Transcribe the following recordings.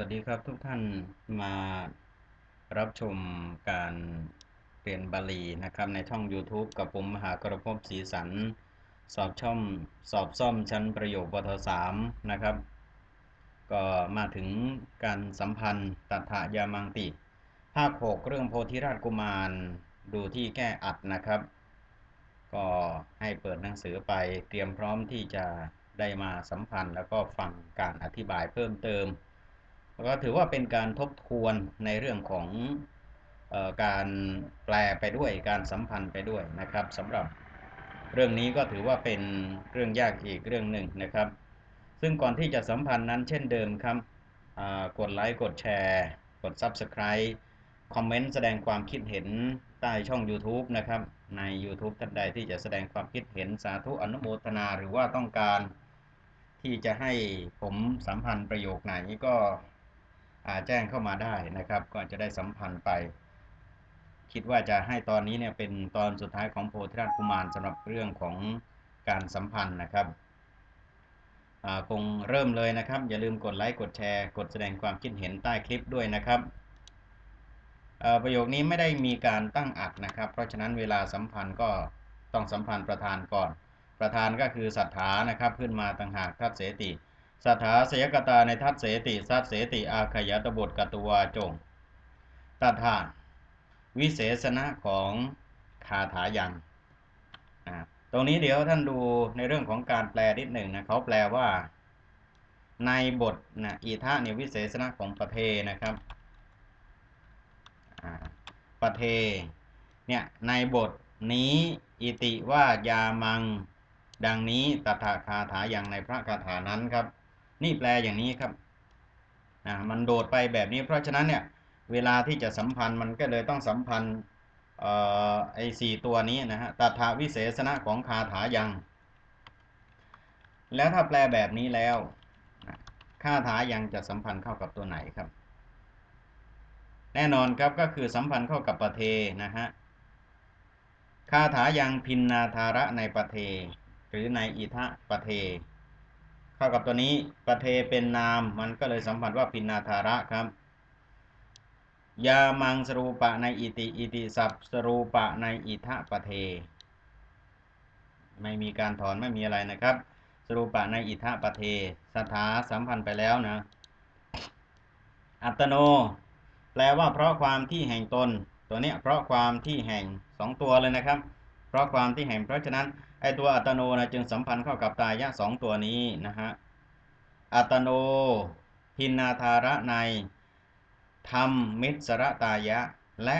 วัสดีครับทุกท่านมารับชมการเรียนบาลีนะครับในช่อง YouTube กับผมมหากรพศรีสัน สอบช่อมสอบซ่อมชั้นประโยคปทสามนะครับ ก็มาถึงการสัมพันธ์ตัถายามังติ ภาค 6 เรื่องโพธิราชกุมารดูที่แก้อัดนะครับ ก็ให้เปิดหนังสือไปเตรียมพร้อมที่จะได้มาสัมพันธ์แล้วก็ฟังการอธิบายเพิ่มเติม ก็ถือว่าเป็นการทบทวนในเรื่องของออการแปลไปด้วยการสัมพันธ์ไปด้วยนะครับสำหรับเรื่องนี้ก็ถือว่าเป็นเรื่องยากอีกเรื่องหนึ่งนะครับ ซึ่งก่อนที่จะสัมพันธ์นั้นเช่นเดิมครับกดไลค์กดแชร์ กด Subscribe คอมเมนต์แสดงความคิดเห็นใต้ช่อง YouTube นะครับ ใน YouTube ท่านใดที่จะแสดงความคิดเห็นสาธุอนุโมทนาหรือว่าต้องการที่จะให้ผมสัมพันธ์ประโยคไหนก็ แจ้งเข้ามาได้นะครับ ก็จะได้สัมพันธ์ไป คิดว่าจะให้ตอนนี้เนี่ยเป็นตอนสุดท้ายของโพธิราชกุมารสำหรับเรื่องของการสัมพันธ์นะครับคงเริ่มเลยนะครับ อย่าลืมกดไลค์กดแชร์ กดแสดงความคิดเห็นใต้คลิปด้วยนะครับประโยคนี้ไม่ได้มีการตั้งอัดนะครับ เพราะฉะนั้นเวลาสัมพันธ์ก็ต้องสัมพันธ์ประธานก่อน ประธานก็คือสัทธานะครับ ขึ้นมาต่างหากทัศเสติ สัทธาเสยกตาในทัศเสติสัตเสติอาขยตบทกตวาจงตัทาวิเศษณะของคาถายังตรงนี้เดี๋ยวท่านดูในเรื่องของการแปลนิดหนึ่งนะเขาแปลว่า ในบทนะอีทะเนี่ยวิเศษณะของประเทนะครับปเทเนี่ยในบทนี้อิติว่ายามัง ดังนี้ตถาคาถาอย่างในพระคาถานั้นครับ นี่แปลอย่างนี้ครับนะมันโดดไปแบบนี้ เพราะฉะนั้นเนี่ยเวลาที่จะสัมพันธ์มันก็เลยต้องสัมพันธ์ไอ้สี่ตัวนี้นะฮะตถาวิเศษณะของคาถายัง แล้วถ้าแปลแบบนี้แล้วคาถายังจะสัมพันธ์เข้ากับตัวไหนครับ แน่นอนครับก็คือสัมพันธ์เข้ากับปะเทนะฮะคาถายังพินนาธาระในปะเทหรือในอิทะปะเท เข้ากับตัวนี้ปะเทเป็นนาม มันก็เลยสัมพันธ์ว่าพินนาธาระครับ ยามังสรูปะในอิติอิติสับสรูปะในอิทะปะเท ไม่มีการถอนไม่มีอะไรนะครับ สรูปะในอิทะปะเท สถาสัมพันธ์ไปแล้วนะ อัตโน แปลว่าเพราะความที่แห่งตน ตัวนี้เพราะความที่แห่งสองตัวเลยนะครับ เพราะความที่แห่งเพราะฉะนั้น ไอตัวอัตโนนะจึงสัมพันธ์เข้ากับตายะสองตัวนี้นะฮะอัตโนพินนาธาระในธรรมมิสระตายะ และ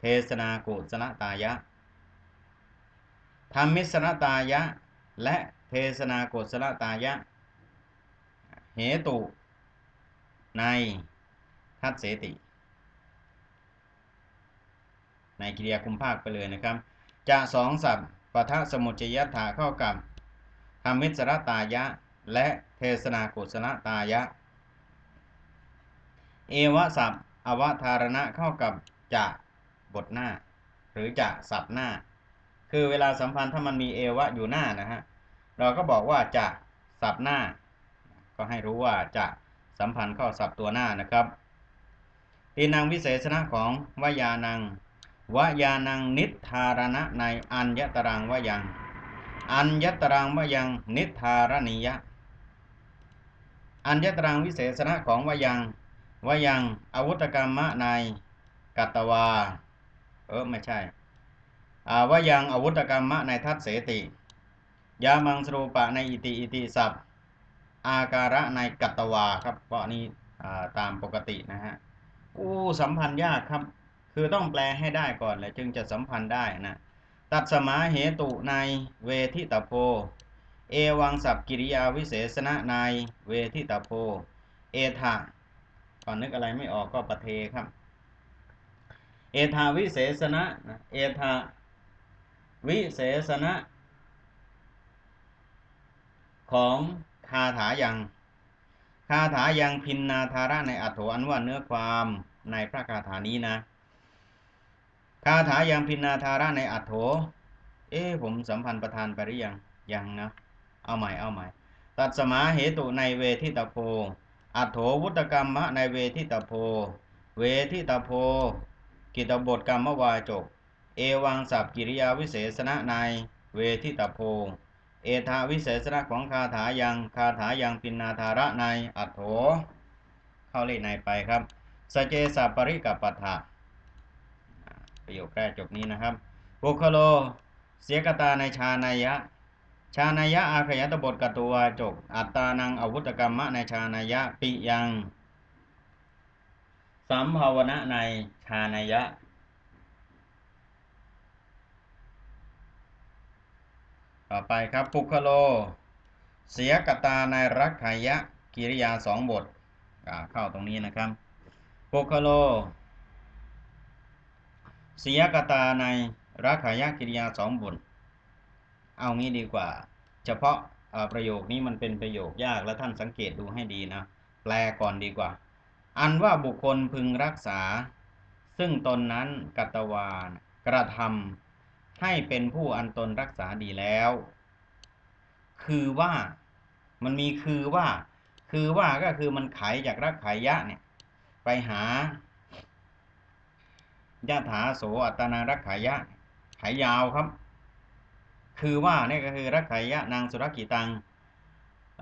เทศนากุศลตายะธรรมมิสระตายะ และเทศนากุศลตายะ เหตุในทัศเสติ ในกิริยาคุมภาคไปเลยนะครับ จะสองสับ ปทะสมุจยถาเข้ากับธรรมิสรตายะ และเทศนากุศลตายะ เอวสับอวธารณะเข้ากับจะบทหน้า หรือจะสับหน้า คือเวลาสัมพันธ์ถ้ามันมีเอวะอยู่หน้านะฮะเราก็บอกว่าจะสับหน้า ก็ให้รู้ว่าจะสัมพันธ์เข้าสับตัวหน้านะครับตีนางวิเศษณะของวายานัง วยานังนิทารณะในอัญญตรังวยัง อัญญตรังวยังนิทารณียะ อัญญตรังวิเศษณะของวยังวยังอาวุธกรรมะในกัตวา เออไม่ใช่อาวยังอาวุธกรรมะในทัศเสติ ยามังสรูปะในอิติอิติสัพอาการะในกัตวาครับเพราะนี้ตามปกตินะฮะอู้สัมพันธ์ยากครับ คือต้องแปลให้ได้ก่อนเลยจึงจะสัมพันธ์ได้นะตัดสมาเหตุในเวทิตโพ เอวังสับกิริยาวิเศษณะในเวทิตโพ เอธาก่อนนึกอะไรไม่ออกก็ปะเทครับ เอธาวิเศษณะเอธาวิเศษณะของคาถายังคาถายังพินนาธาระในอัตโถอันว่าเนื้อความในพระคาถานี้นะ คาถายังพินาธาระในอัตโถ เอ๊ผมสัมพันธ์ประธานไปหรือยัง ยังนะ เอาใหม่ เอาใหม่ ตัดสมาเหตุในเวทิตาโพ อัตโถวุตกรรมะในเวทิตาโพ เวทิตาโพ กิตบทกรรมวาจก เอวังสับกิริยาวิเศษณะในเวทิตาโพ เอธาวิเศษณะของคาถายังคาถายังปินนาธาระในอัตโถ เข้าเลขในไปครับ สเจสัปปริกับปัฏฐา ประโยคแรกจบนี้นะครับบุคโล เสียกตาในชานายะ ชานายะอาขยตบทกตุวจกอัตตานังอาวุธกรรมะในชานายะปิยังสัมภาวนะในชานายะต่อไปครับปุคโล เสียกตาในรักขายะ กิริยาสองบทอ่าเข้าตรงนี้นะครับปุคโล สียกตาในรักขายกิริยาสองบทเอางี้ดีกว่า เฉพาะประโยคนี้มันเป็นประโยคยากและท่านสังเกตดูให้ดีนะ แปลก่อนดีกว่า อันว่าบุคคลพึงรักษา ซึ่งตนนั้นกัตวานกระทำให้เป็นผู้อันตนรักษาดีแล้ว คือว่ามันมีคือว่า คือว่าก็คือมันไขจากรักขายะเนี่ยไปหา ยะถาโสอัตนารักขายะไขยาวครับ คือว่านี่ก็คือรักขายะนางสุรกิตัง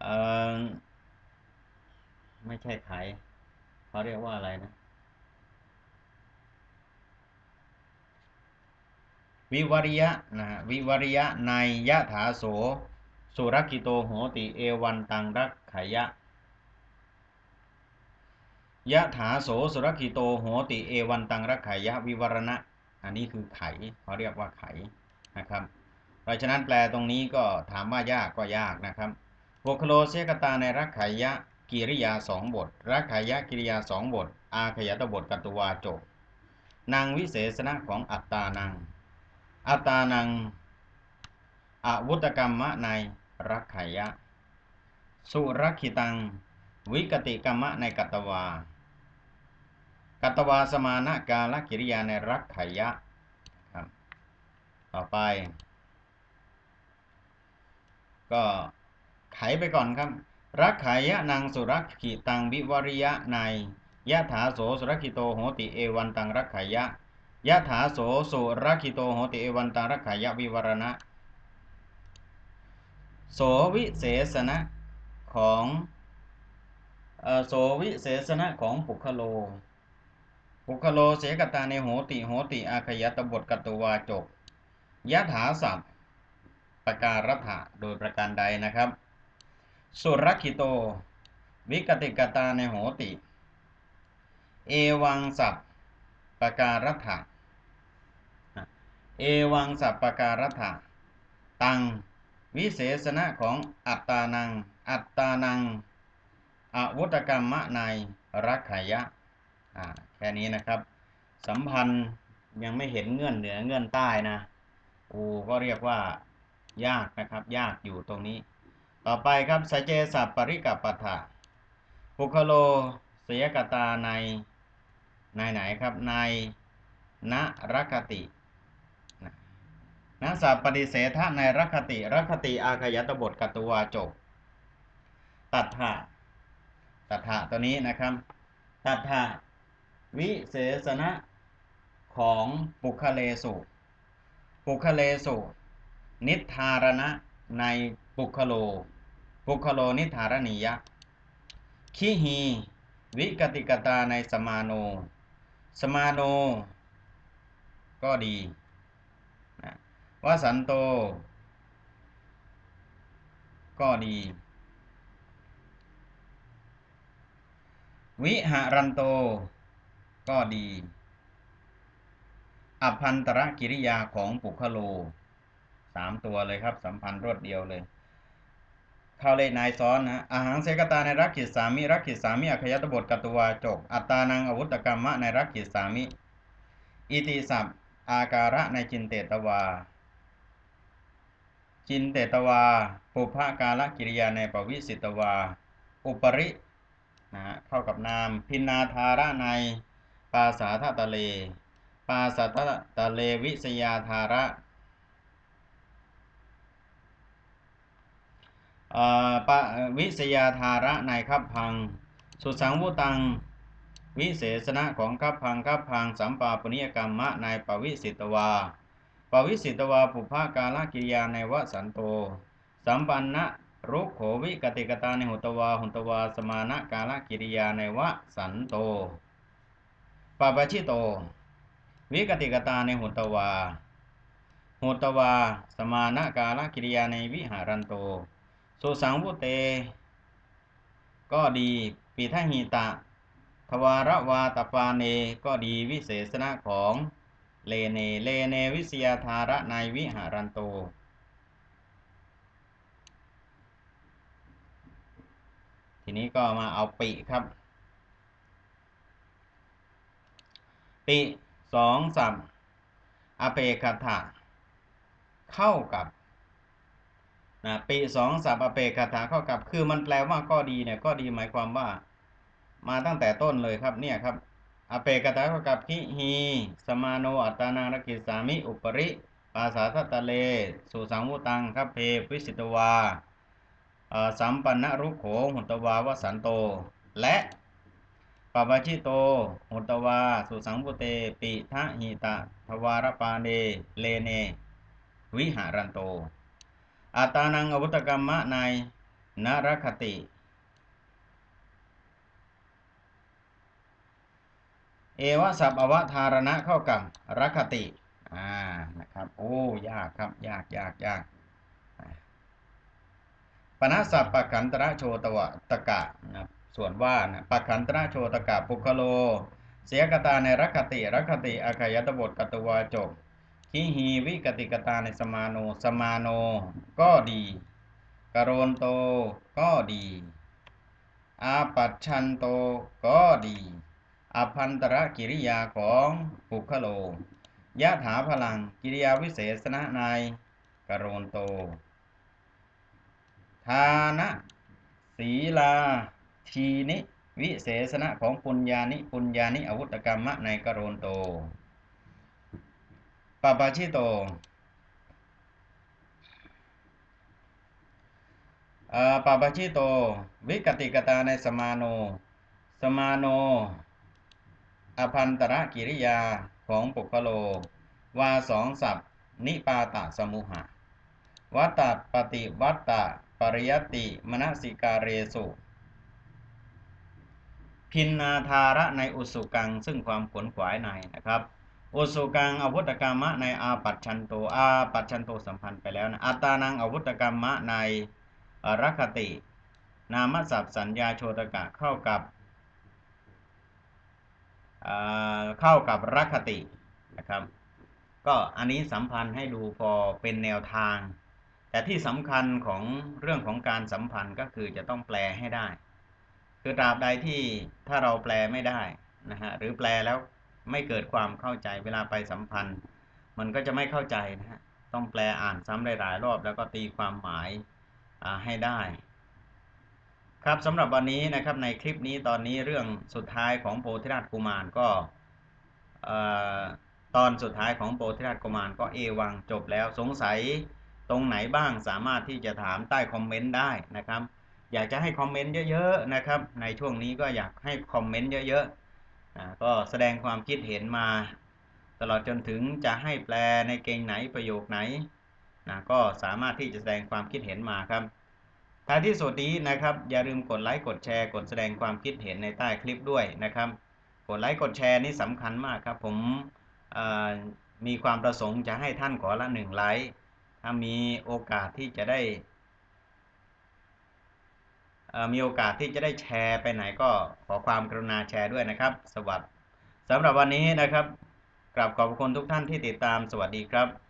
เออไม่ใช่ไขเขาเรียกว่าอะไรนะ วิวริยะนะฮะวิวริยะในยะถาโสสุรกิโตโหติเอวันตังรักขายะ ยะถาโสสุรกิโตโหติเอวันตังรักขายะวิวรณะ อันนี้คือไขเขาเรียกว่าไขนะครับเพราะฉะนั้นแปลตรงนี้ก็ถามว่ายากก็ยากนะครับโวคโลเสกตาในรักขายะกิริยาสองบท รักขายะกิริยาสองบท อาขยตบทกัตตุวาจบนางวิเศษณะของอัตตานัง อัตตานังอาวุตกรรมะในรักขายะ สุรักขิตัง วิกติกรรมะในกัตตวา กัตวาสมานะกาลกิริยาในรักขยะครับ ต่อไป ก็ไขไปก่อนครับ รักขายะนางสุรักขิตังวิวริยะในยะถาโสสุรักขิโตโหติเอวันตังรักขายะยะถาโสสุรักขิโตโหติเอวันตังรักขายะวิวรณะ โสวิเศษณะของโสวิเศษณะของปุคโล ปุคโลเสกตาในโหติโหติอาขยตบทกตวาจกยะถาสัพประการถะโดยประการใดนะครับ สุรคิโต วิกติกตาในโหติ เอวังสัพประการถะเอวังสัพประการถะตังวิเศษณะของอัตตานัง อัตตานังอวุตกรรมะในรักขยะ แค่นี้นะครับ สัมพันธ์ยังไม่เห็นเงื่อนเหนือเงื่อนใต้นะอูก็เรียกว่ายากนะครับ ยากอยู่ตรงนี้ ต่อไปครับสเจสัปปริกับปัฏฐะปุคโลเสยกตาในในไหนครับในณรักขตินะนัสัพปฏิเสธในรักขติรักขติอาขยตบทกตุวาจบ ตัดถะตัดถะตัวนี้นะครับ ตัดถะ วิเศษณะของปุคเลสุปุคเลสุนิทารณะในปุคโล ปุคโลนิทารณียะขีหี วิกติกตาในสมาโน สมาโน ก็ดีนะวสันโต ก็ดี วิหารันโต ก็ดีอภันตรกิริยาของปุคโลสามตัวเลยครับ สัมพันธ์รวดเดียวเลยเข้าเลขนายซ้อนนะอาหารเสกตาในรักขิสามิรักขิสามิอคยตบทกตวาจกอัตานังอวุตกรรมะในรักขิสามิ อิติสัพอาการะในจินเตตวา จินเตตวาปุพกาลกิริยาในปวิสิตวา อุปรินะฮะเข้ากับนาม พินนาธาระใน ปาสาทตะเล ปาสาทตะเลวิสยาธาระอ่อปะวิสยาธาระในคับพัง สุสังวุตัง วิเศษณะของคับพังคับพังสัมปาปนิยกรรมะในปวิสิตวาปวิสิตวาปุภากาลกิริยาในวสันโต สัมปันนะรุโขวิกติกตาในหุตวาหุตวาสมานะกาลกิริยาในวสันโต ปปชิโต วิกติกตาในหุตวาหุตวา สมานะกาลกิริยาในวิหารันโต สุสังวุเต ก็ดีปีทหิตะ ทวารวาตปาเน ก็ดีวิเศษณะของเลเน เลเนวิสยาธาระในวิหารันโต ทีนี้ก็มาเอาปีครับ ปีสองสัมอเปคถะเข้ากับนะปีสองสัพอเปกถาเข้ากับ คือมันแปลว่าก็ดีเนี่ยก็ดีหมายความว่า มาตั้งแต่ต้นเลยครับเนี่ยครับ อเปกถาเข้ากับคิฮีสมาโนอัตานารกิสามิ อุปริปาสาทัตเลสุสังวุตังคัพเพวิสิตวาสัมปันนรุโขหุตวาวสันโต และ ปปชิโตหุตวา สุสังวุเต ปิทะหิตะ ทวารปาเนเลเน วิหารันโต อัตานังอวุตกรรมะในนรคติ เอวสัพอวธารณะเข้ากับรคติ อ่า นะครับ โอ้ ยากครับ ยากยากยากปณสัพปะขันตระโชตวะตะกะนะครับ ส่วนว่านะปะขันตระโชตกะปุคโล เสียกตาในรคติรคติอาคายตบทกตวาจบคิหีวิกติกตาในสมาโนสมาโน ก็ดีกโรนโตก็ดี อาปัชชันโตก็ดีอภันตรกิริยาของปุคโลยะถาพลังกิริยาวิเศษณะในกโรนโต ทานะ ศีลา ทีนิวิเศษณะของปุญญานิปุญญานิอาวุตกรรมะในกโรนโตปาปาชิโตปาปาชิโต วิกติกตาในสมาโน สมาโน อภันตระกิริยาของปุคโล วาสองสัพนิปาตะสมุหะ วัตตปฏิวัตตะปริยติมนสิกาเรสุ พินนาธาระในอุสุกัง ซึ่งความขวนขวายในนะครับอุสุกังอวุธกรรมะในอาปัจชันโตอาปัจชันโตสัมพันธ์ไปแล้วนะอัตานังอวุธกรรมะในรัคติ นามศัพสัญญาโชตกะเข้ากับเข้ากับรัคตินะครับ ก็อันนี้สัมพันธ์ให้ดูพอเป็นแนวทาง แต่ที่สำคัญของเรื่องของการสัมพันธ์ก็คือจะต้องแปลให้ได้ คือตราบใดที่ถ้าเราแปลไม่ได้นะฮะหรือแปลแล้วไม่เกิดความเข้าใจเวลาไปสัมพันธ์ มันก็จะไม่เข้าใจนะฮะต้องแปลอ่านซ้ำหลายๆรอบ แล้วก็ตีความหมายให้ได้ ครับสำหรับวันนี้นะครับในคลิปนี้ตอนนี้เรื่องสุดท้ายของโพธิราชกุมารก็ตอนสุดท้ายของโพธิราชกุมารก็เอวังจบแล้วสงสัยตรงไหนบ้างสามารถที่จะถามใต้คอมเมนต์ได้นะครับ อยากจะให้คอมเมนต์เยอะๆนะครับ ในช่วงนี้ก็อยากให้คอมเมนต์เยอะๆก็แสดงความคิดเห็นมา ตลอดจนถึงจะให้แปลในเกงไหนประโยคไหนนะก็สามารถที่จะแสดงความคิดเห็นมาครับท้ายที่สุดนี้นะครับ อย่าลืมกดไลค์กดแชร์ กดแสดงความคิดเห็นในใต้คลิปด้วยนะครับ กดไลค์กดแชร์นี่สำคัญมากครับ ผมมีความประสงค์จะให้ท่านขอละหนึ่งไลค์ถ้ามีโอกาสที่จะได้ มีโอกาสที่จะได้แชร์ไปไหนก็ขอความกรุณาแชร์ด้วยนะครับ สวัสดีสำหรับวันนี้นะครับกราบขอบคุณทุกท่านที่ติดตามสวัสดีครับ